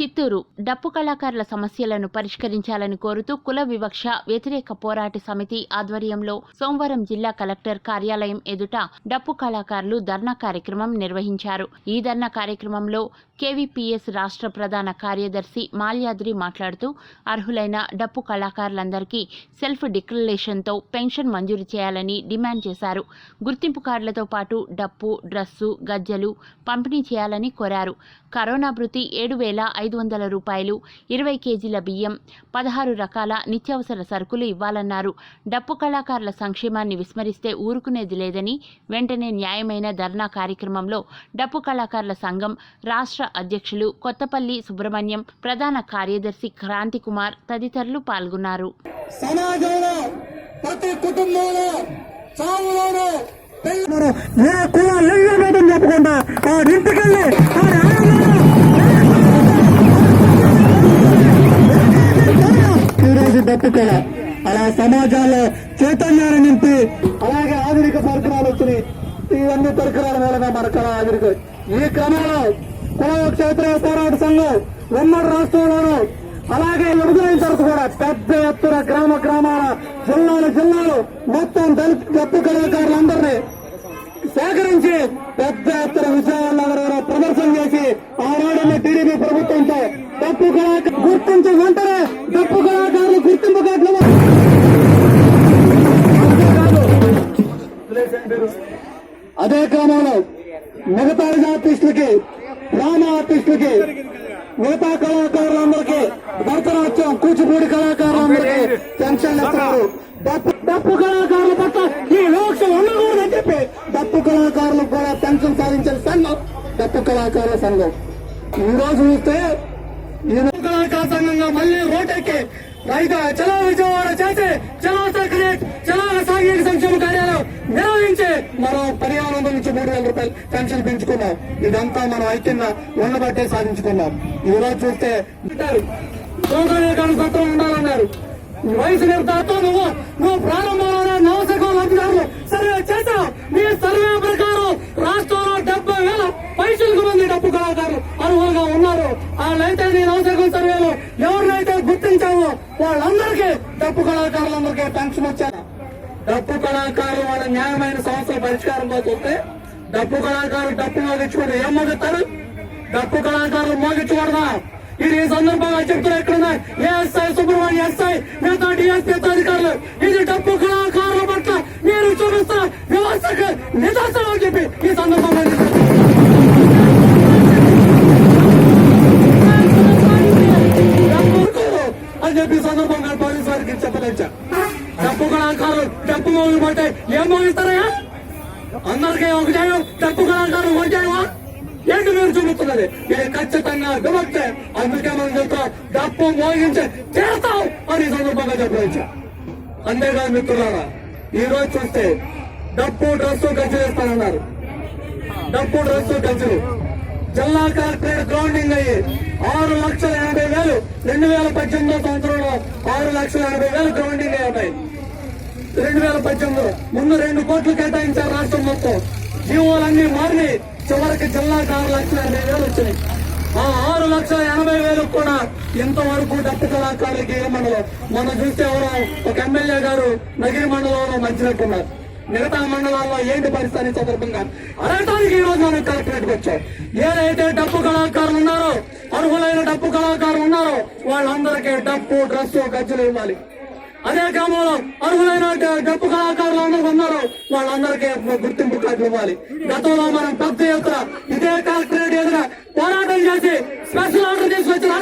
చిత్తూరు డప్పు కళాకారుల సమస్యలను పరిష్కరించాలని కోరుతూ కుల వివక్ష వ్యతిరేక పోరాట సమితి ఆధ్వర్యంలో సోమవారం జిల్లా కలెక్టర్ కార్యాలయం ఎదుట డప్పు కళాకారులు ధర్నా కార్యక్రమం నిర్వహించారు. ఈ ధర్నా కార్యక్రమంలో కేవీపీఎస్ రాష్ట్ర ప్రధాన కార్యదర్శి మాల్యాద్రి మాట్లాడుతూ అర్హులైన డప్పు కళాకారులందరికీ సెల్ఫ్ డిక్లరేషన్తో పెన్షన్ మంజూరు చేయాలని డిమాండ్ చేశారు. గుర్తింపు కార్డులతో పాటు డప్పు డ్రస్సు గజ్జలు పంపిణీ చేయాలని కోరారు. కరోనా భృతి ఏడు వేల ఐదు వందల రూపాయలు ఇరవై కేజీల బియ్యం పదహారు రకాల నిత్యావసర సరుకులు ఇవ్వాలన్నారు. డప్పు కళాకారుల సంక్షేమాన్ని విస్మరిస్తే ఊరుకునేది లేదని వెంటనే న్యాయమైన ధర్నా కార్యక్రమంలో డప్పు కళాకారుల సంఘం రాష్ట్ర అధ్యక్షులు కొత్తపల్లి సుబ్రహ్మణ్యం ప్రధాన కార్యదర్శి క్రాంతి కుమార్ తదితరులు పాల్గొన్నారు. సమాజంలో ప్రతి కుటుంబంలో చావులోనూ పెళ్ళి ఏ కుల లింగ భేదం చెప్పకుండా ఆ ఇంటికెళ్ళి ఆ అలా సమాజాల్లో చైతన్యాన్ని నింపి అలాగే ఆధునిక పరికరాలు వచ్చినాయి. ఇవన్నీ పరికరాల మూలంగా మనకు అలా ఆధునిక. ఈ క్రమంలో కులవ క్షేత్ర పోరాట సంఘం ఉమ్మడి రాష్ట్రంలోనూ అలాగే విడుదలైన తర్వాత కూడా పెద్ద ఎత్తున గ్రామ గ్రామాల జిల్లాల జిల్లాలు మొత్తం దళిత డప్పు కళాకారులందరినీ సేకరించి పెద్ద ఎత్తున విజయవాడ ప్రదర్శన చేసి ఆనాడున్న టీడీపీ ప్రభుత్వంతో డప్పు కళాకారు గుర్తించి వెంటనే డప్పు కళాకారులు గుర్తింపు కార్డులు అదే క్రమంలో మిగతా ఆర్టిస్టులకి డ్రామా ఆర్టిస్టులకి మిగతా కళాకారులందరికీ భరతనాట్యం కూచిపూడి కళాకారులందరికీ పెన్షన్లు ఇస్తున్నారు. డప్పు డప్పు కళాకారుల కూడా సాధించిన సంఘం డప్పు కళాకారుల సంఘం. ఈ రోజు చూస్తే ఈ కళాకార సంఘంగా మళ్ళీ రోడ్డెక్కి రైతు చలో విజయవాడ చేసి చలో సెక్రటరీ చలో సాంఘిక సంక్షేమ కార్యాలయం నిర్వహించి మనం పదిహేను వందల నుంచి మూడు వేల రూపాయలు పెన్షన్ పెంచుకున్నాం. ఇదంతా మనం ఐక్యంగా ఉండబట్టే సాధించుకున్నాం. ఈ రోజు చూస్తే అంటారు, సోదరులు ఉండాలన్నారు. వయసు నిర్ధారతో నువ్వు నువ్వు ప్రారంభంలోనే నవసకు ఉద్యోగం సర్వేలో ఎవరినైతే గుర్తించామో వాళ్ళందరికీ డప్పు కళాకారులందరికీ పెన్షన్ వచ్చారు డప్పు కళాకారులు వాళ్ళ న్యాయమైన సమస్యల పరిష్కారం పోతే డప్పు కళాకారులు డప్పు మోగించుకుంటే ఏం మోగిస్తారు? డప్పు కళాకారులు మోగించకూడదా? ఇది ఈ సందర్భంగా చెప్తున్నా ఇక్కడ ఎస్ఐ సుబ్రహ్మణ్య ఎస్ఐ మిగతా డిఎస్పీ అధికారులు. ఇది డప్పు కళాకారుల పట్ల మీరు చూపిస్తున్న వ్యవస్థకు నిదర్శనం చెప్పి ఈ సందర్భంగా కళాకారులు డప్పు మోగి పట్టే ఏం మోగిస్తారయ్యా అందరికీ ఒక జయం. డప్పు కళాకారులు ఒక జయమా? ఏంటి మీరు చూపుతున్నది ఇది ఖచ్చితంగా వివక్ష అందుకే మనం చెప్తాం డప్పు మోగించి చేస్తాం అని సందర్భంగా చెప్పవచ్చు అంతేకాదు మిత్రులారా ఈ రోజు చూస్తే డప్పు డ్రస్సు ఖర్చు చేస్తానన్నారు. డప్పు డ్రస్సు ఖర్చులు జిల్లా కలెక్టరేట్ గ్రౌండింగ్ అయ్యి ఆరు లక్షల ఎనభై వేలు రెండు వేల పద్దెనిమిదో సంవత్సరంలో ఆరు లక్షల ఎనభై వేలు గ్రౌండింగ్ అయ్యాయి. రెండు వేల పద్దెనిమిదిలో ముందు రెండు కోట్లు కేటాయించారు రాష్ట్రం మొత్తం. జీవోలన్నీ మారి చివరికి జిల్లాకు ఆరు లక్షల ఎనభై వేలు వచ్చినాయి. ఆ ఆరు లక్షల ఎనభై వేలు కూడా ఇంతవరకు డప్పు కళాకారులకి ఏ మండలం. మనం చూస్తే ఎవరో ఒక ఎమ్మెల్యే గారు నగిరి మండలంలో మంచినట్టున్నారు మిగతా మండలాల్లో ఏంటి పరిస్థితి అనే సందర్భంగా అడగటానికి ఈ రోజు మనం కలెక్టరేట్ వచ్చాం. ఏదైతే డప్పు కళాకారులు ఉన్నారో అర్హులైన డప్పు కళాకారులు ఉన్నారో వాళ్ళందరికీ డప్పు డ్రస్సు గజ్జలు ఇవ్వాలి. అదే గ్రామంలో అర్హులైన గొప్ప డప్పు కళాకారులు అందరూ ఉన్నారు. వాళ్ళందరికీ గుర్తింపు కార్డులు ఇవ్వాలి. గతంలో మనం పెద్ద ఎత్తున ఇదే కలెక్టరేట్ ఎదుర పోరాటం చేసి స్పెషల్ ఆర్డర్ తీసుకొచ్చిన